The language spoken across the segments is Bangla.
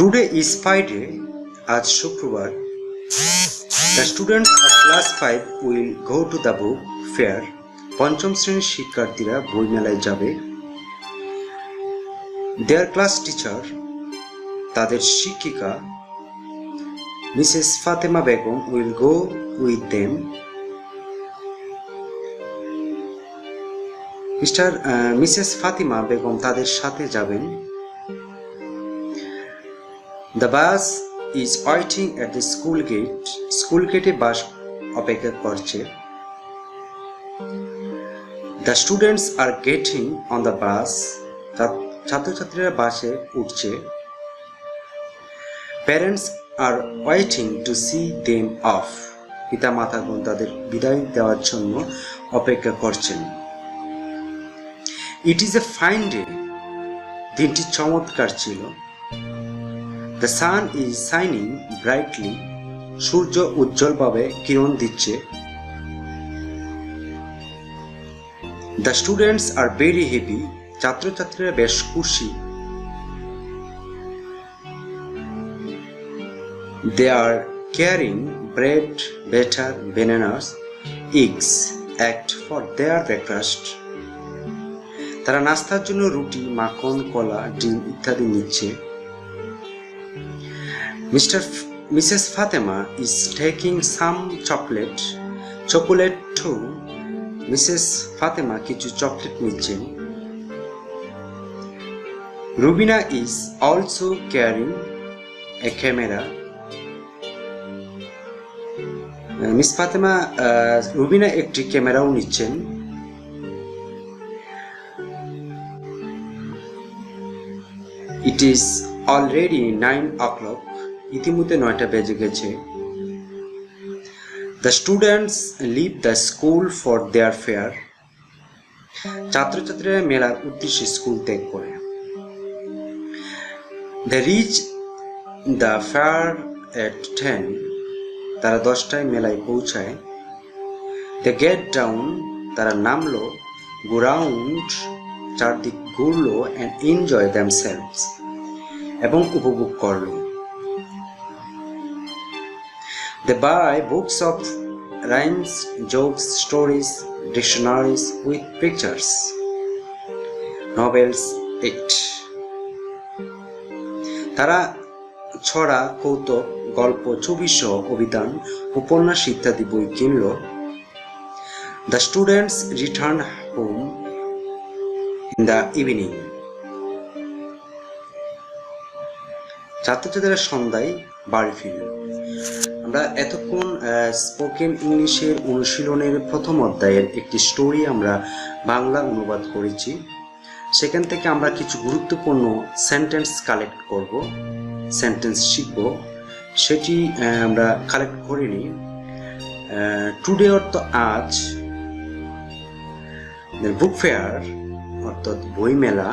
টুডে ইজ ফ্রাইডে আজ শুক্রবার। The students of class five will go to the book fair পঞ্চম শ্রেণির শিক্ষার্থীরা বইমেলায় যাবে। দেয়ার ক্লাস টিচার তাদের শিক্ষিকা Mrs Fatema Begum will go with them Mr Mrs Fatima Begum তাদের সাথে যাবেন। The bus is waiting at the school gate school গেটে বাস অপেক্ষা করছে। The students are getting on the bus ছাত্রছাত্রীরা বাসে উঠছে। Parents are waiting to see them off পিতা মাতাগণ তাদের বিদায় দেওয়ার জন্য অপেক্ষা করছেন। It is a fine day দিনটি চমৎকার ছিল। The sun is shining brightly সূর্য উজ্জ্বলভাবে কিরণ দিচ্ছে। The students are very heavy ছাত্রছাত্রীরা বেশ খুশি। They are carrying bread butter bananas eggs act for their breakfast তারা নাস্তার জন্য রুটি, মাখন, কলা, ডিম ইত্যাদি নিচ্ছে। Mr Mrs Fatema is taking some chocolate. Chocolate too Mrs Fatema কিছু চকলেট নিচ্ছেন। Rubina is also carrying a camera. Miss Fatema Rubina একটি ক্যামেরাও নিচ্ছেন। It is already nine o'clock. ইতিমধ্যে নয়টা বেজে গেছে। The students leave the school for their fair ছাত্রছাত্রীরা মেলার উদ্দেশ্যে স্কুল ত্যাগ করে। The reach the fair at ten তারা দশটায় মেলায় পৌঁছায়। দ্য গেট ডাউন তারা নামলো। গোরাউন্ড চারদিক ঘুরলো অ্যান্ড এনজয় দ্যাম সেলভস এবং উপভোগ করল। They buy books of rhymes jokes stories dictionaries with pictures novels etc তারা ছড়া, কৌতুক, গল্প, ছবি সহ অভিধান, উপন্যাস ইত্যাদি বই কিনল। The students return home in the evening ছাত্রছাত্রীরা সন্ধ্যায় বাড়ি ফিরল। আমরা এতক্ষণ স্পোকেন ইংলিশের অনুশীলনের প্রথম অধ্যায়ের একটি স্টোরি আমরা বাংলা অনুবাদ করেছি। সেখান থেকে আমরা কিছু গুরুত্বপূর্ণ সেন্টেন্স কালেক্ট করব সেন্টেন্স শিখব। সেটি আমরা কালেক্ট করে নিই। টুডে অর্থ আজ বুক ফেয়ার অর্থাৎ বইমেলা,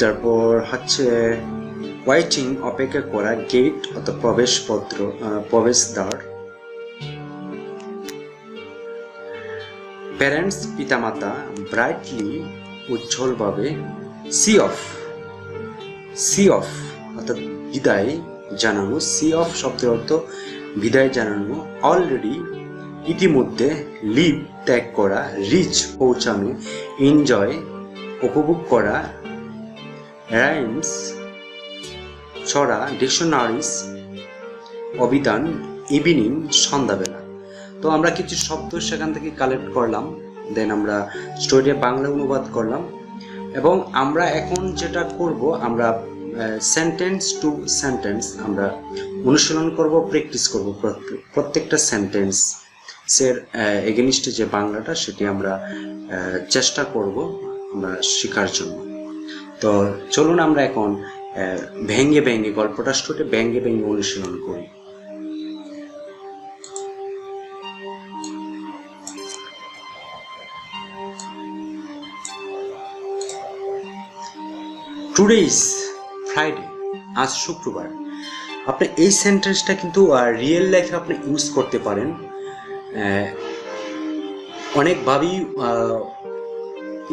তারপর হচ্ছে ওয়াইটিং অপেক্ষা করা গেট অর্থাৎ প্রবেশপত্র প্রবেশদ্বার। প্যারেন্টস, পিতামাতা, ব্রাইটলি, উজ্জ্বলভাবে, সি অফ সি অফ অর্থাৎ বিদায় জানানো। সি অফ শব্দের অর্থ বিদায় জানানো। অলরেডি ইতিমধ্যে লিভ ত্যাগ করা, রিচ পৌঁছানো, এনজয়, উপভোগ করা, রাইমস ছড়া ডিকশনারিজ অভিধান ইভিনিং সন্ধ্যাবেলা। তো আমরা কিছু শব্দ সেখান থেকে কালেক্ট করলাম, দেন আমরা স্টোরিটা বাংলা অনুবাদ করলাম এবং আমরা এখন যেটা করব, আমরা সেন্টেন্স টু সেন্টেন্স আমরা অনুশীলন করব প্র্যাকটিস করব প্রত্যেকটা সেন্টেন্স এর এগেনিস্টে যে বাংলাটা, সেটি আমরা চেষ্টা করব আমরা শেখার জন্য। তো চলুন আমরা এখন ভেঙ্গে ভেঙ্গে, গল্পটা স্টোরে ভেঙ্গে ভেঙ্গে অনুশীলন করি। টুডে ইজ ফ্রাইডে আজ শুক্রবার। আপনি এই সেন্টেন্সটা কিন্তু রিয়েল লাইফে আপনি ইউজ করতে পারেন। অনেকভাবেই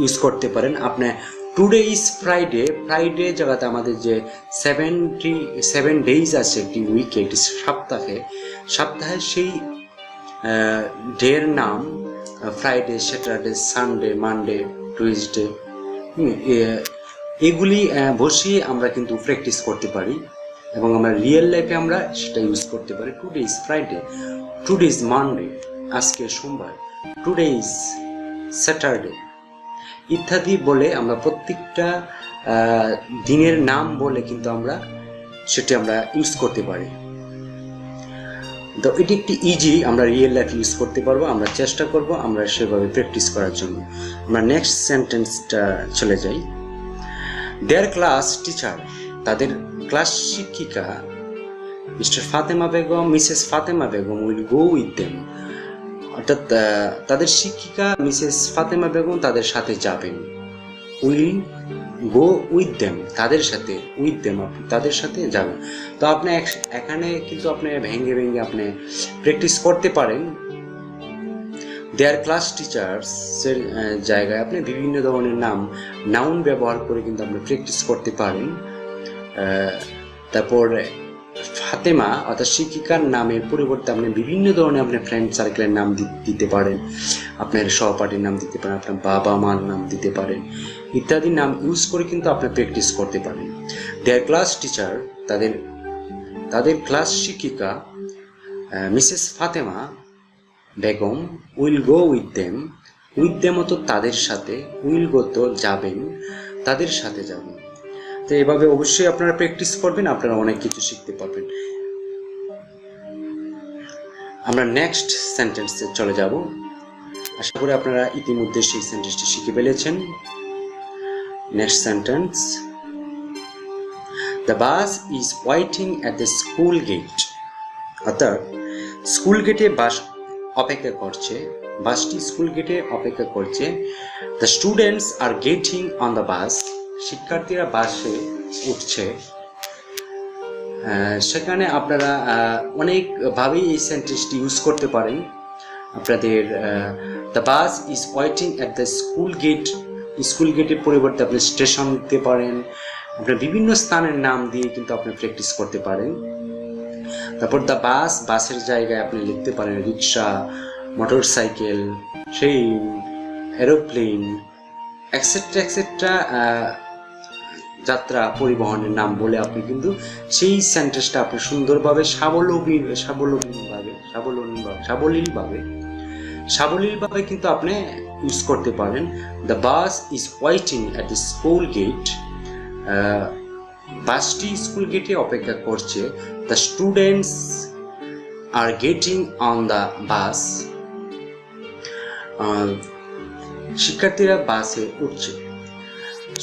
ইউজ করতে পারেন। আপনি টুডে ইজ ফ্রাইডে ফ্রাইডে জায়গাতে আমাদের যে সেভেন্টি সেভেন ডেইজ আছে একটি উইকে একটি সপ্তাহে। সপ্তাহের সেই ডের নাম Friday Saturday Sunday Monday Tuesday এগুলি বসিয়ে আমরা কিন্তু প্র্যাকটিস করতে পারি। এবং আমরা রিয়েল লাইফে আমরা সেটা ইউজ করতে পারি। Today is Friday today is Monday আজকে সোমবার। টুডে ইজ স্যাটারডে ইত্যাদি বলে আমরা প্রত্যেকটা দিনের নাম বলে কিন্তু আমরা সেটি আমরা ইউজ করতে পারি। তো এটি একটি ইজি আমরা রিয়েল লাইফ ইউজ করতে পারব, আমরা চেষ্টা করব আমরা সেভাবে প্র্যাকটিস করার জন্য। আমরা নেক্সট সেন্টেন্সটা চলে যাই। দেয়ার ক্লাস টিচার তাদের ক্লাস শিক্ষিকা Mr Fatema Begum Mrs Fatema Begum will go with them অর্থাৎ তাদের শিক্ষিকা মিসেস ফাতেমা বেগম তাদের সাথে যাবেন। উইল গো উইথ দেম, তাদের সাথে, উইথ দেম আপনি, তাদের সাথে যাবেন। তো আপনি এখানে কিন্তু আপনি ভেঙে ভেঙে আপনি প্র্যাকটিস করতে পারেন। দেয়ার ক্লাস টিচার্সের জায়গায় আপনি বিভিন্ন ধরনের নাম নাউন ব্যবহার করে কিন্তু আপনি প্র্যাকটিস করতে পারেন। তারপর ফাতেমা অর্থাৎ শিক্ষিকার নামের পরিবর্তে আপনি বিভিন্ন ধরনের আপনার ফ্রেন্ড সার্কেলের নাম দিতে পারেন। আপনার সহপাঠীর নাম দিতে পারেন, আপনার বাবা মার নাম দিতে পারেন। ইত্যাদি নাম ইউজ করে কিন্তু আপনি প্র্যাকটিস করতে পারেন। দেয়ার ক্লাস টিচার তাদের তাদের ক্লাস শিক্ষিকা Mrs Fatema Begum will go with them with them তো তাদের সাথে উইল গো তো যাবেন, তাদের সাথে যাবেন। তো এভাবে অবশ্যই আপনারা প্র্যাকটিস করবেন, আপনারা অনেক কিছু শিখতে পারবেন। আমরা নেক্সট সেন্টেন্সে চলে যাব। আশা করি আপনারা ইতিমধ্যে সেই সেন্টেন্সটি শিখে ফেলেছেন। Next sentence the bus is waiting at the school gate অর্থাৎ স্কুল গেটে বাস অপেক্ষা করছে বাসটি স্কুল গেটে অপেক্ষা করছে। The students are getting on the bus শিক্ষার্থীরা বাসে উঠছে। সেখানে আপনারা অনেকভাবেই এই সেন্টেন্সটি ইউজ করতে পারেন। আপনাদের the bus is waiting at the school gate school গেটের পরিবর্তে আপনি স্টেশন দিতে পারেন। আপনার বিভিন্ন স্থানের নাম দিয়ে কিন্তু আপনি প্র্যাকটিস করতে পারেন। তারপর দ্য বাস বাসের জায়গায় আপনি লিখতে পারেন rickshaw motorcycle train aeroplane etcetera etcetera যাত্রা পরিবহনের নাম বলে আপনি কিন্তু সেই সেন্টেন্সটা আপনি সুন্দরভাবে স্বাবলম্বী স্বাবলম্বীভাবে স্বাবলম্বী সাবলীলভাবে সাবলীলভাবে কিন্তু আপনি ইউজ করতে পারেন। The bus is waiting at the school gate বাসটি স্কুল গেটে অপেক্ষা করছে। The students are getting on the bus শিক্ষার্থীরা বাসে উঠছে।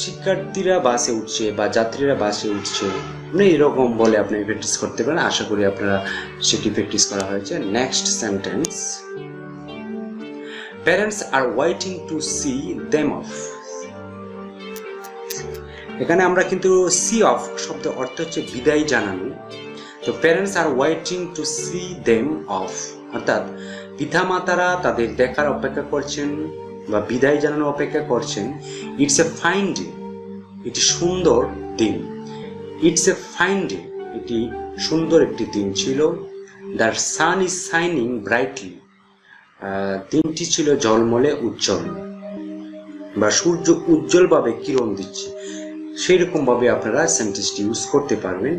শিক্ষার্থীরা বাসে উঠছে বা যাত্রীরা বাসে উঠছে মানে এরকম বলে আপনি প্র্যাকটিস করতে পারেন। আশা করি আপনারা সেটি প্র্যাকটিস করা হয়েছে। Next sentence parents are waiting to see them off এখানে আমরা কিন্তু সি অফ শব্দ অর্থ হচ্ছে বিদায় জানানো। তো parents are waiting to see them off অর্থাৎ পিতামাতারা তাদের দেখার অপেক্ষা করছেন বা বিদায় জানানোর অপেক্ষা করছেন। ইটস এ ফাইন ডে এটি সুন্দর দিন। ইটস এ ফাইন ডে এটি সুন্দর একটি দিন ছিল। The sun is shining brightly দিনটি ছিল জলমলে উজ্জ্বল। বা সূর্য উজ্জ্বলভাবে কিরণ দিচ্ছে। সেই রকম ভাবে আপনারা সেন্টেন্সটি ইউজ করতে পারবেন।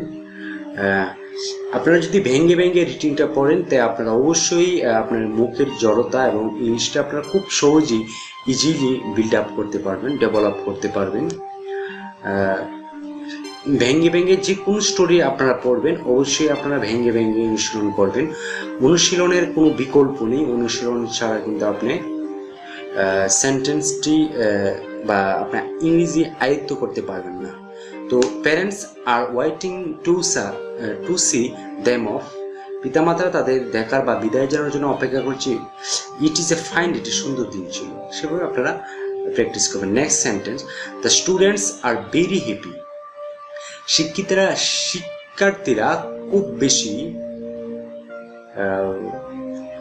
আপনারা যদি ভেঙে ভেঙে রিটিংটা পড়েন তাই আপনারা অবশ্যই আপনার মুখের জড়তা এবং ইংলিশটা আপনারা খুব সহজেই ইজিলি বিল্ড আপ করতে পারবেন ডেভেলপ করতে পারবেন। আহ, ভেঙে ভেঙে যে কোন স্টোরি আপনারা পড়বেন অবশ্যই আপনারা ভেঙে ভেঙে অনুশীলন করবেন। অনুশীলনের কোনো বিকল্প নেই। অনুশীলন ছাড়া কিন্তু আপনি সেন্টেন্সটি বা আপনার ইংরেজি আয়ত্ত করতে পারবেন না। তো parents are waiting to see to see them off পিতামাতারা তাদের দেখার বা বিদায় জানার জন্য অপেক্ষা করছে। ইট ইজ এ ফাইন এটি সুন্দর দিন ছিল। সেভাবে আপনারা প্র্যাকটিস করবেন next sentence the students are very happy শিক্ষিতরা, শিক্ষার্থীরা খুব বেশি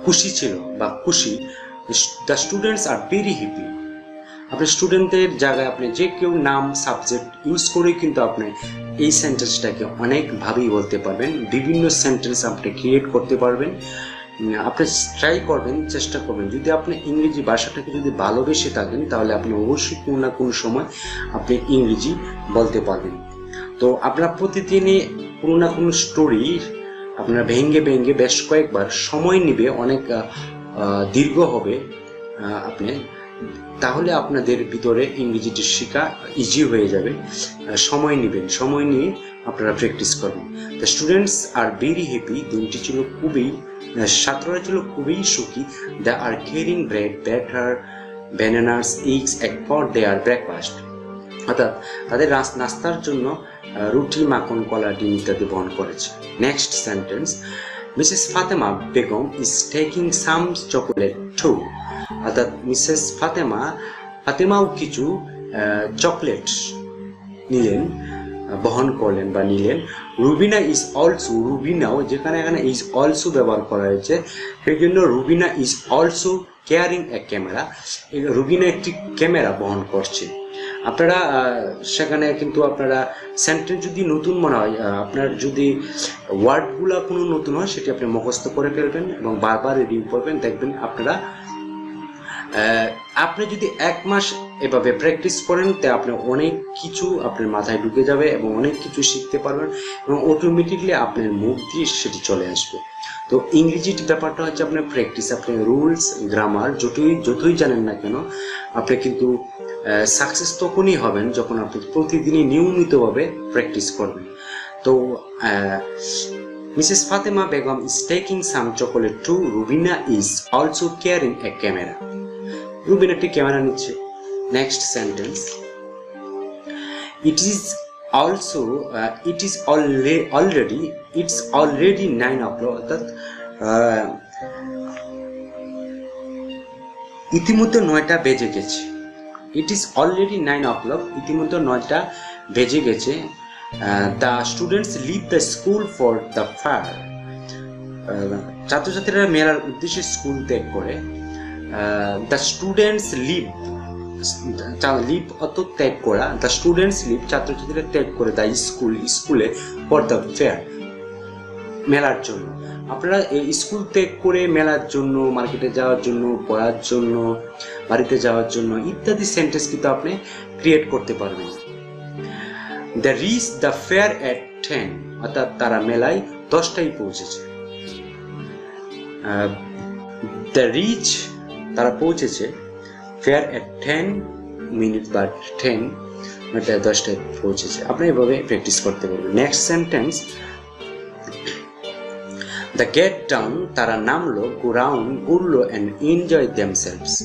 খুশি ছিল বা খুশি। The students are very happy আপনি স্টুডেন্টদের জায়গায় আপনি যে কেউ নাম সাবজেক্ট ইউজ করে কিন্তু আপনি এই সেন্টেন্সটাকে অনেকভাবেই বলতে পারবেন। বিভিন্ন সেন্টেন্স আপনি ক্রিয়েট করতে পারবেন। আপনি ট্রাই করবেন, চেষ্টা করবেন। যদি আপনি ইংরেজি ভাষাটাকে যদি ভালোবেসে থাকেন, তাহলে আপনি অবশ্যই কোনো না কোনো সময় আপনি ইংরেজি বলতে পারবেন। তো আপনার প্রতিদিনই কোনো না কোনো স্টোরি আপনার ভেঙ্গে ভেঙ্গে বেশ কয়েকবার সময় নেবে, অনেক দীর্ঘ হবে আপনি, তাহলে আপনাদের ভিতরে ইংরেজিটি শেখা ইজি হয়ে যাবে। সময় নেবেন। সময় নিয়ে আপনারা প্র্যাকটিস করবেন। The students are very happy দিনটি ছিল খুবই ছাত্ররা ছিল খুবই সুখী। The are carrying bread butter bananas eggs etc for their breakfast অর্থাৎ তাদের নাস্তার জন্য রুটি, মাখন, কলা, ডিম ইত্যাদি বহন করেছে। Next sentence Mrs Fatema Begum is taking some chocolate too অর্থাৎ মিসেস ফাতেমা ফাতেমাও কিছু চকলেট নিলেন। বহন করলেন বা নিলেন। রুবিনা ইজ অলসো রুবিনাও যেখানে এখানে ইজ অলসো ব্যবহার করা হয়েছে সেই জন্য Rubina is also carrying a camera Rubina একটি ক্যামেরা বহন করছে। আপনারা সেখানে কিন্তু আপনারা সেন্টেন্স যদি নতুন মনে হয় আপনার যদি ওয়ার্ডগুলো কোনো নতুন হয়, সেটি আপনি মুখস্থ করে ফেলবেন এবং বারবার রিডিং করবেন। দেখবেন আপনারা আপনি যদি এক মাস এভাবে প্র্যাকটিস করেন, তে আপনি অনেক কিছু আপনার মাথায় ঢুকে যাবে এবং অনেক কিছু শিখতে পারবেন এবং অটোমেটিকলি আপনার মুখ দিয়ে সেটি চলে আসবে। তো ইংরেজির ব্যাপারটা হচ্ছে আপনার প্র্যাকটিস আপনি রুলস গ্রামার যতই যতই জানেন না কেন, আপনি কিন্তু সাকসেস তখনই হবেন যখন আপনি প্রতিদিনই নিয়মিতভাবে প্র্যাকটিস করবেন। তো Mrs Fatema Begum is taking some chocolate too Rubina is also carrying a camera Rubin একটি ক্যামেরা নিচ্ছে। Next sentence it is also it is already it's already nine clock অর্থাৎ ইতিমধ্যে নয়টা বেজে গেছে। It is already nine o'clock ইতিমধ্যে নয়টা বেজে গেছে। The students leave the school for the fair ছাত্রছাত্রীরা মেলার উদ্দেশ্যে স্কুল ত্যাগ করে। দ্য স্টুডেন্টস লিভ লিভ অত ত্যাগ করা দ্য স্টুডেন্টস লিভ ছাত্রছাত্রীরা ত্যাগ করে দ্য স্কুল স্কুলে ফর দ্য ফেয়ার মেলার জন্য। আপনারা স্কুল ত্যাগ করে মেলার জন্য মার্কেটে যাওয়ার জন্য, পড়ার জন্য, বাড়িতে যাওয়ার জন্য ইত্যাদি সেন্টেন্স কিন্তু আপনি ক্রিয়েট করতে পারবেন। The reach the fair at ten অর্থাৎ তারা মেলায় দশটায় পৌঁছেছে। দ্য রিচ তারা পৌঁছেছে। ফেয়ার অ্যাট টেন মিনিট বা টেন দশটায় পৌঁছেছে। আপনি এভাবে প্র্যাকটিস করতে পারবেন। Next sentence the get down তারা নামলো গোরাউন্ড ঘুরলো অ্যান্ড এনজয় দেমসেলভস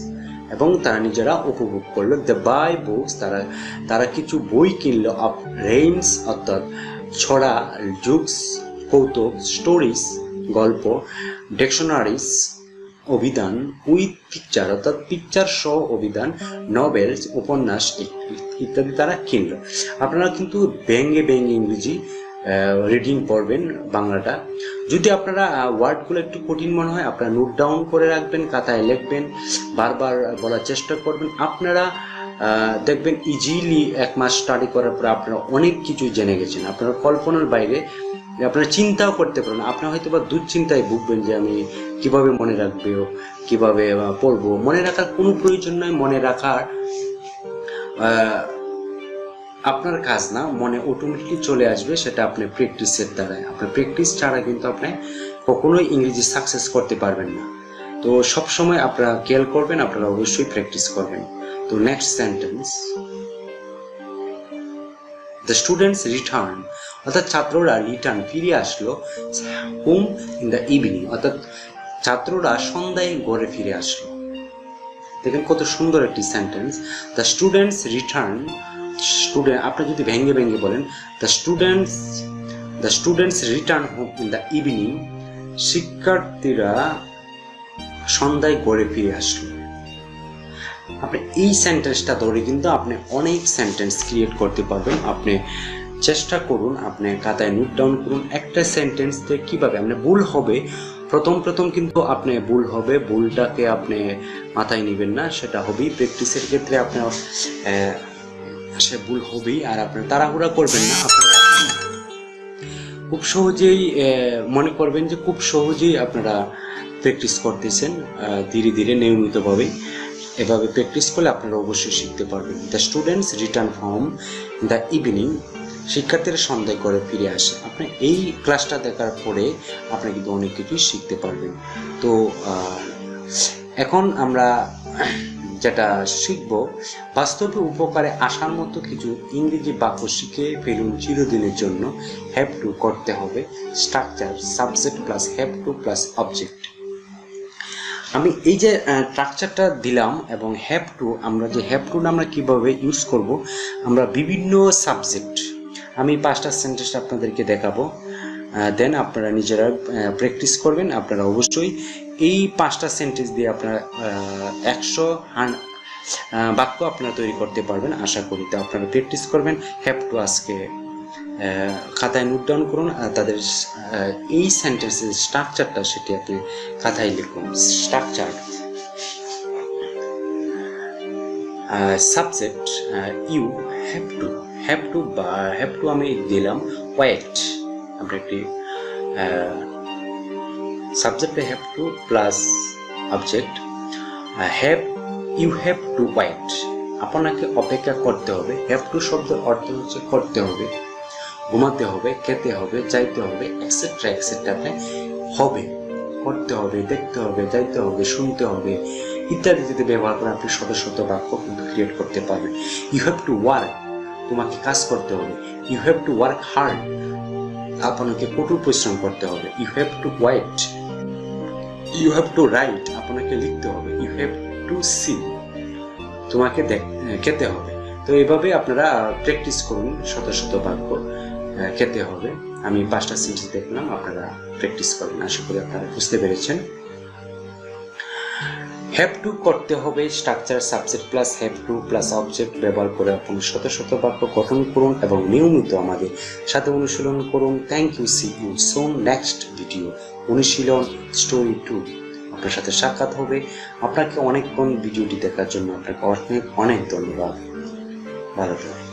এবং তারা নিজেরা উপভোগ করল। দ্য বাই বুকস তারা তারা কিছু বই কিনলো অফ রেইমস অর্থাৎ ছড়া জুকস কৌতুক স্টোরিজ গল্প ডিকশনারিজ অভিধান উইথ পিকচার অর্থাৎ পিকচার সহ অভিধান নভেলস উপন্যাস ইত্যাদি তারা কিনল আপনারা কিন্তু ব্যঙ্গে ব্যঙ্গে ইংরেজি রিডিং পড়বেন বাংলাটা। যদি আপনারা ওয়ার্ডগুলো একটু কঠিন মনে হয়, আপনারা নোট ডাউন করে রাখবেন, খাতায় লিখবেন, বারবার বলার চেষ্টা করবেন। আপনারা দেখবেন ইজিলি এক মাস স্টাডি করার পরে আপনারা অনেক কিছু জেনে গেছেন। আপনারা কল্পনার বাইরে আপনারা চিন্তাও করতে পারেন আপনার হয়তো বা দুশ্চিন্তায় ভুগবেন যে আমি কীভাবে মনে রাখবে, কীভাবে পড়ব। মনে রাখার কোনো প্রয়োজন নয় মনে রাখার আপনার কাজ না, মনে অটোমেটিকলি চলে আসবে, সেটা আপনি প্র্যাকটিসের দ্বারায়। আপনার প্র্যাকটিস ছাড়া কিন্তু আপনি কখনোই ইংরেজি সাকসেস করতে পারবেন না। তো সব সময় আপনারা খেয়াল করবেন, আপনারা অবশ্যই প্র্যাকটিস করবেন। তো next sentence the students return অর্থাৎ ছাত্ররা রিটার্ন ফিরে আসলো হোম ইন দ্য ইভিনিং অর্থাৎ ছাত্ররা সন্ধ্যায় ঘরে ফিরে আসলো। দেখেন কত সুন্দর একটি sentence the students return student আপনি যদি ভেঙ্গে ভেঙ্গে বলেন the students the students return home in the evening শিক্ষার্থীরা সন্ধ্যায় ঘরে ফিরে আসলো। আপনি এই সেন্টেন্সটা ধরে কিন্তু আপনি অনেক সেন্টেন্স ক্রিয়েট করতে পারবেন। আপনি চেষ্টা করুন আপনি খাতায় নোট ডাউন করুন, একটা সেন্টেন্স দিয়ে কীভাবে আপনি ভুল হবে, প্রথম প্রথম কিন্তু আপনি ভুল হবে, ভুলটাকে আপনি মাথায় নেবেন না, সেটা হবেই। প্র্যাকটিসের ক্ষেত্রে আপনার সে ভুল হবেই, আর আপনার তাড়াহুড়া করবেন না খুব সহজেই মনে করবেন যে খুব সহজেই আপনারা প্র্যাকটিস করতেছেন ধীরে ধীরে নিয়মিতভাবে এভাবে প্র্যাকটিস করলে আপনারা অবশ্যই শিখতে পারবেন। The students return from the evening শিক্ষার্থীরা সন্ধ্যায় করে ফিরে আসে। আপনি এই ক্লাসটা দেখার পরে আপনি কিন্তু অনেক কিছুই শিখতে পারবেন। তো এখন আমরা যেটা শিখব, বাস্তবে উপকারে আসার মতো কিছু ইংরেজি বাক্য শিখে ফেলুন চিরদিনের জন্য। হ্যাভ টু করতে হবে structure subject plus have to plus object আমি এই যে স্ট্রাকচারটা দিলাম এবং হ্যাভ টু আমরা যে হ্যাভ টু আমরা কীভাবে ইউজ করব, আমরা বিভিন্ন সাবজেক্ট আমি পাঁচটা সেন্টেন্স আপনাদেরকে দেখাবো। দেন আপনারা নিজেরা প্র্যাকটিস করবেন। আপনারা অবশ্যই এই পাঁচটা সেন্টেন্স দিয়ে আপনারা একশো বাক্য আপনারা তৈরি করতে পারবেন। আশা করি তো আপনারা প্র্যাকটিস করবেন। হ্যাভ টু আজকে খাতায় নোট ডাউন করুন। আর তাদের এই সেন্টেন্সের স্ট্রাকচারটা সেটি আপনি খাতায় লিখুন। Structure subject you have to have to have to আমি দিলাম ওয়েট আমরা একটি সাবজেক্টে have to plus object have you have to wait আপনাকে অপেক্ষা করতে হবে হ্যাভ টু শব্দের অর্থ হচ্ছে করতে হবে, ঘুমাতে হবে, খেতে হবে, যাইতে হবে এক্সেট্রা এক্সেট্রা আপনি হবে, করতে হবে, দেখতে হবে, যাইতে হবে, শুনতে হবে, ইত্যাদি যদি ব্যবহার করে আপনি শত শত বাক্য কিন্তু ক্রিয়েট করতে পারবেন। ইউ হ্যাভ টু ওয়ার্ক তোমাকে কাজ করতে হবে। You have to work hard আপনাকে কঠোর পরিশ্রম করতে হবে। You have to wait you have to write আপনাকে লিখতে হবে। ইউ হ্যাভ টু সি তোমাকে খেতে হবে। তো এইভাবে আপনারা প্র্যাকটিস করুন। শত শত বাক্য খেতে হবে। আমি পাঁচটা সেন্টেন্স দেখলাম। আপনারা প্র্যাকটিস করবেন আশা করি আপনারা বুঝতে পেরেছেন। হ্যাভ টু করতে হবে structure subject plus have to plus object ব্যবহার করে আপনি শত শত বাক্য গঠন করুন এবং নিয়মিত আমাদের সাথে অনুশীলন করুন। Thank you see you soon next video অনুশীলন স্টোরি টু আপনার সাথে সাক্ষাৎ হবে। আপনাকে অনেকক্ষণ ভিডিওটি দেখার জন্য আপনাকে অনেক অনেক ধন্যবাদ। ভালো থাকবেন